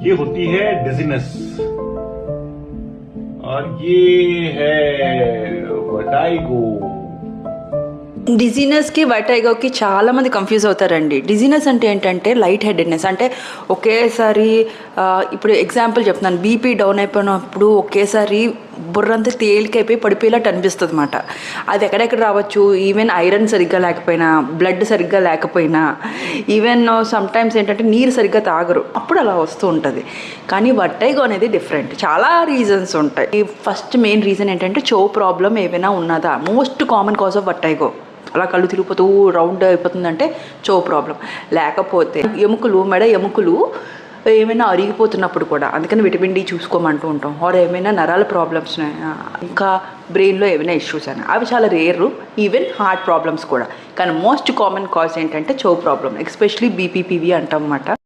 ये होती है डिजीनेस और ये है वटाइगो డిజీనెస్కి వైటైగోకి చాలా మంది కన్ఫ్యూజ్ అవుతారండి డిజీనెస్ అంటే ఏంటంటే లైట్ హెడెడ్నెస్ అంటే ఒకేసారి ఆ, ఇప్పుడు ఎగ్జాంపుల్ చెప్తున్నాను బీపీ డౌన్ అయిపోయినప్పుడు ఒకేసారి బుర్రంతా తేలికైపోయి పడిపోయేలాట్టు అనిపిస్తుంది అనమాట అది ఎక్కడెక్కడ రావచ్చు? ఈవెన్ ఐరన్ సరిగ్గా లేకపోయినా బ్లడ్ సరిగ్గా లేకపోయినా ఈవెన్ సమ్టైమ్స్ ఏంటంటే నీరు సరిగ్గా తాగరు. అప్పుడు అలా వస్తూ ఉంటుంది. కానీ వట్టైగో అనేది డిఫరెంట్ చాలా రీజన్స్ ఉంటాయి. ఫస్ట్ మెయిన్ రీజన్ ఏంటంటే చో ప్రాబ్లం ఏమైనా ఉన్నదా? Most common cause of vertigo. అలా కళ్ళు తిరిగిపోతూ రౌండ్ అయిపోతుందంటే చో ప్రాబ్లం లేకపోతే ఎముకలు మెడ ఎముకలు ఏమైనా అరిగిపోతున్నప్పుడు కూడా అందుకని విటమిన్ డి చూసుకోమంటూ ఉంటాం. ఆర్ ఏమైనా నరాల ప్రాబ్లమ్స్ ఇంకా బ్రెయిన్లో ఏమైనా ఇష్యూస్ అయినా. అవి చాలా రేరు ఈవెన్ హార్ట్ ప్రాబ్లమ్స్ కూడా. కానీ మోస్ట్ కామన్ కాజ్ ఏంటంటే చో ప్రాబ్లం ఎస్పెషలీ బీపీపీవి అంటాం అన్నమాట.